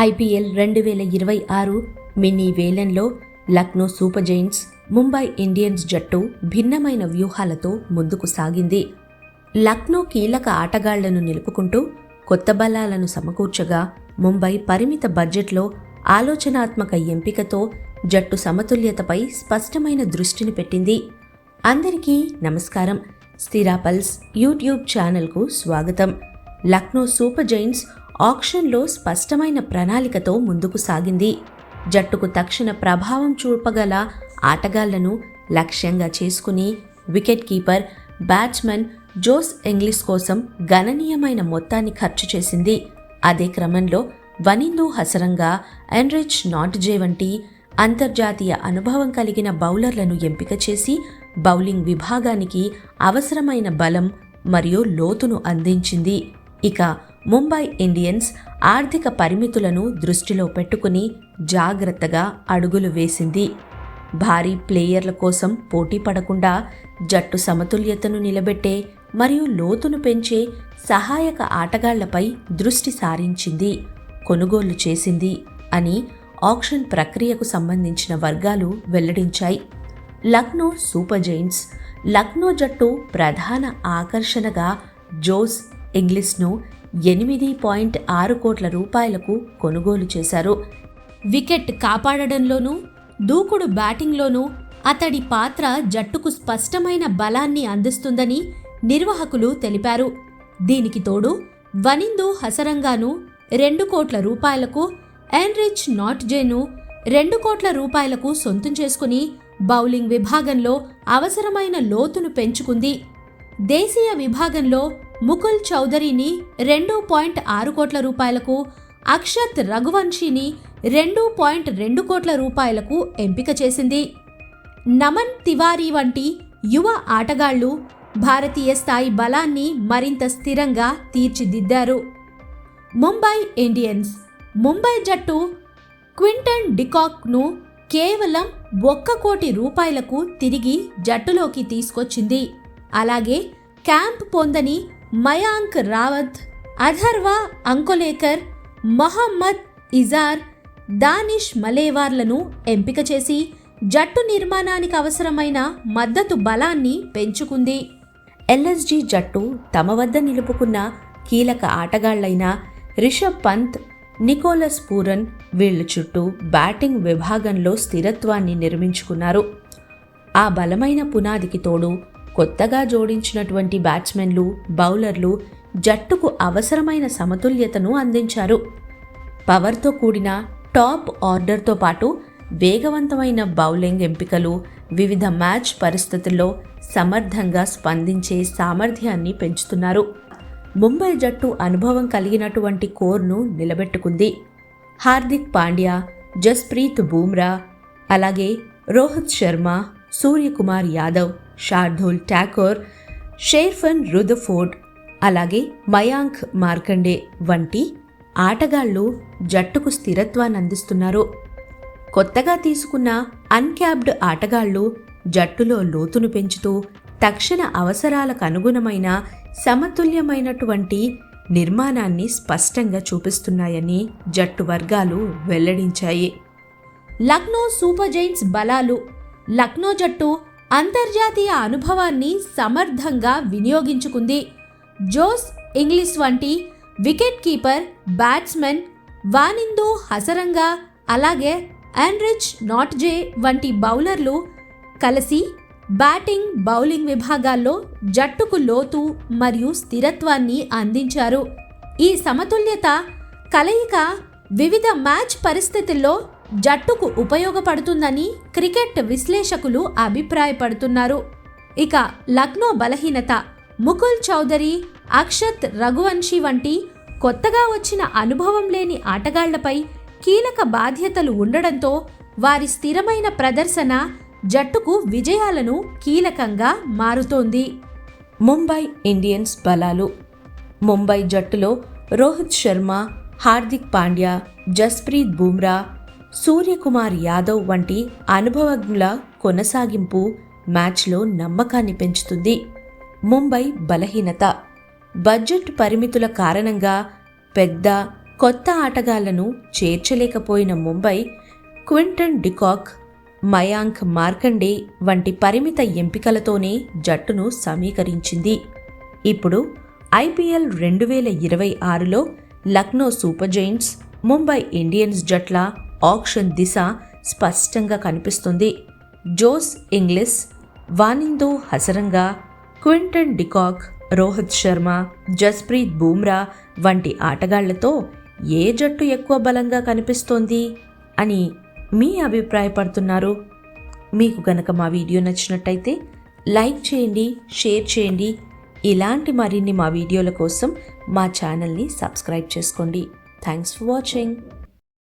IPL రెండు వేల ఇరవై ఆరు మినీ వేలంలో Lucknow super giants Mumbai Indians జట్టు భిన్నమైన వ్యూహాలతో ముందుకు సాగింది. లక్నో కీలక ఆటగాళ్ళను నిలుపుకుంటూ కొత్త బలాలను సమకూర్చగా ముంబై పరిమిత బడ్జెట్లో ఆలోచనాత్మక ఎంపికతో జట్టు సమతుల్యతపై స్పష్టమైన దృష్టిని పెట్టింది. అందరికీ నమస్కారం. స్థిరాపల్స్ యూట్యూబ్ ఛానల్కు స్వాగతం. లక్నో సూపర్ జైంట్స్ ఆక్షన్లో స్పష్టమైన ప్రణాళికతో ముందుకు సాగింది. జట్టుకు తక్షణ ప్రభావం చూపగల ఆటగాళ్ళను లక్ష్యంగా చేసుకుని wicket keeper batsmen Josh Inglis కోసం గణనీయమైన మొత్తాన్ని ఖర్చు చేసింది. అదే క్రమంలో వనిందు హసరంగా ఎన్రిచ్ నాట్జే వంటి అంతర్జాతీయ అనుభవం కలిగిన బౌలర్లను ఎంపిక చేసి బౌలింగ్ విభాగానికి అవసరమైన బలం మరియు లోతును అందించింది. ఇక ముంబై ఇండియన్స్ ఆర్థిక పరిమితులను దృష్టిలో పెట్టుకుని జాగ్రత్తగా అడుగులు వేసింది. భారీ ప్లేయర్ల కోసం పోటీ పడకుండా జట్టు సమతుల్యతను నిలబెట్టే మరియు లోతును పెంచే సహాయక ఆటగాళ్ళపై దృష్టి సారించింది. కొనుగోలు చేసింది అని ఆక్షన్ ప్రక్రియకు సంబంధించిన వర్గాలు వెల్లడించాయి. లక్నో సూపర్ జైంట్స్ లక్నో జట్టు ప్రధాన ఆకర్షణగా జోస్ ఇంగ్లీష్ను ఎనిమిది పాయింట్ ఆరు కోట్ల రూపాయలకు కొనుగోలు చేశారు. వికెట్ కాపాడడంలోనూ దూకుడు బ్యాటింగ్లోనూ అతడి పాత్ర జట్టుకు స్పష్టమైన బలాన్ని అందిస్తుందని నిర్వాహకులు తెలిపారు. దీనికి తోడు వనిందు హసరంగాను రెండు కోట్ల రూపాయలకు ఎన్రిచ్ నాట్జేను రెండు కోట్ల రూపాయలకు సొంతం చేసుకుని బౌలింగ్ విభాగంలో అవసరమైన లోతును పెంచుకుంది. దేశీయ విభాగంలో ముకుల్ చౌదరిని రెండు పాయింట్ ఆరు కోట్ల రూపాయలకు అక్షత్ రఘువంశీని రెండు పాయింట్ రెండు కోట్ల రూపాయలకు ఎంపిక చేసింది. నమన్ తివారీ వంటి యువ ఆటగాళ్ళు భారతీయ స్థాయి బలాన్ని మరింత స్థిరంగా తీర్చిదిద్దారు. ముంబై ఇండియన్స్ ముంబై జట్టు క్వింటన్ డికాక్ను కేవలం ఒక్క కోటి రూపాయలకు తిరిగి జట్టులోకి తీసుకొచ్చింది. అలాగే క్యాంప్ పొందని మయాంక్ రావత్ అధర్వ అంకోలేకర్ మొహమ్మద్ ఇజార్ దానిష్ మలేవార్లను ఎంపిక చేసి జట్టు నిర్మాణానికి అవసరమైన మద్దతు బలాన్ని పెంచుకుంది. ఎల్ఎస్జి జట్టు తమ వద్ద నిలుపుకున్న కీలక ఆటగాళ్ళైన రిషబ్ పంత్ నికోలస్ పూరన్ వీళ్ళ చుట్టూ బ్యాటింగ్ విభాగంలో స్థిరత్వాన్ని నిర్మించుకున్నారు. ఆ బలమైన పునాదికి తోడు కొత్తగా జోడించినటువంటి బ్యాట్స్మెన్లు బౌలర్లు జట్టుకు అవసరమైన సమతుల్యతను అందించారు. పవర్తో కూడిన టాప్ ఆర్డర్తో పాటు వేగవంతమైన బౌలింగ్ ఎంపికలు వివిధ మ్యాచ్ పరిస్థితుల్లో సమర్థంగా స్పందించే సామర్థ్యాన్ని పెంచుతున్నారు. ముంబై జట్టు అనుభవం కలిగినటువంటి కోర్ను నిలబెట్టుకుంది. హార్దిక్ పాండ్యా జస్ప్రీత్ బూమ్రా అలాగే రోహిత్ శర్మ సూర్యకుమార్ యాదవ్ షార్ధూల్ ఠాకూర్ షేర్ఫన్ రుదఫోర్డ్ అలాగే మయాంక్ మార్కండే వంటి ఆటగాళ్ళు జట్టుకు స్థిరత్వాన్ని అందిస్తున్నారు. కొత్తగా తీసుకున్న అన్క్యాప్డ్ ఆటగాళ్ళు జట్టులో లోతును పెంచుతూ తక్షణ అవసరాలకు అనుగుణమైన సమతుల్యమైనటువంటి నిర్మాణాన్ని స్పష్టంగా చూపిస్తున్నాయని జట్టు వర్గాలు వెల్లడించాయి. లక్నో సూపర్ జైంట్స్ బలాలు లక్నో జట్టు అంతర్జాతీయ అనుభవాన్ని సమర్థంగా వినియోగించుకుంది. జోస్ ఇంగ్లీష్ వంటి wicket keeper batsmen Wanindu Hasaranga అలాగే ఆండ్రిచ్ నాట్జే వంటి బౌలర్లు కలిసి బ్యాటింగ్ బౌలింగ్ విభాగాల్లో జట్టుకు లోతు మరియు స్థిరత్వాన్ని అందించారు. ఈ సమతుల్యత కలయిక వివిధ మ్యాచ్ పరిస్థితుల్లో జట్టుకు ఉపయోగపడుతుందని క్రికెట్ విశ్లేషకులు అభిప్రాయపడుతున్నారు. ఇక లక్నో బలహీనత ముకుల్ చౌదరి అక్షత్ రఘువంశీ వంటి కొత్తగా వచ్చిన అనుభవం లేని ఆటగాళ్ళపై కీలక బాధ్యతలు ఉండడంతో వారి స్థిరమైన ప్రదర్శన జట్టుకు విజయాలను కీలకంగా మారుతోంది. ముంబై ఇండియన్స్ బలాలు. ముంబై జట్టులో రోహిత్ శర్మ హార్దిక్ పాండ్యా జస్ప్రీత్ బూమ్రా సూర్యకుమార్ యాదవ్ వంటి అనుభవజ్ఞుల కొనసాగింపు మ్యాచ్లో నమ్మకాన్ని పెంచుతుంది. ముంబై బలహీనత. బడ్జెట్ పరిమితుల కారణంగా పెద్ద కొత్త ఆటగాళ్ళను చేర్చలేకపోయిన Mumbai Quinton de Kock Mayank Markande వంటి పరిమిత ఎంపికలతోనే జట్టును సమీకరించింది. ఇప్పుడు ఐపీఎల్ రెండు వేల ఇరవై ఆరులో Lucknow super giants Mumbai Indians జట్ల ఆక్షన్ దిశ స్పష్టంగా కనిపిస్తుంది. Josh Inglis Wanindu Hasaranga Quinton de Kock Rohit Sharma Jasprit Bumrah వంటి ఆటగాళ్ళతో ఏ జట్టు ఎక్కువ బలంగా కనిపిస్తోంది అని మీ అభిప్రాయపడుతున్నారు? మీకు గనక మా వీడియో నచ్చినట్టయితే లైక్ చేయండి షేర్ చేయండి. ఇలాంటి మరిన్ని మా వీడియోల కోసం మా ఛానల్ని సబ్స్క్రైబ్ చేసుకోండి. Thanks for watching.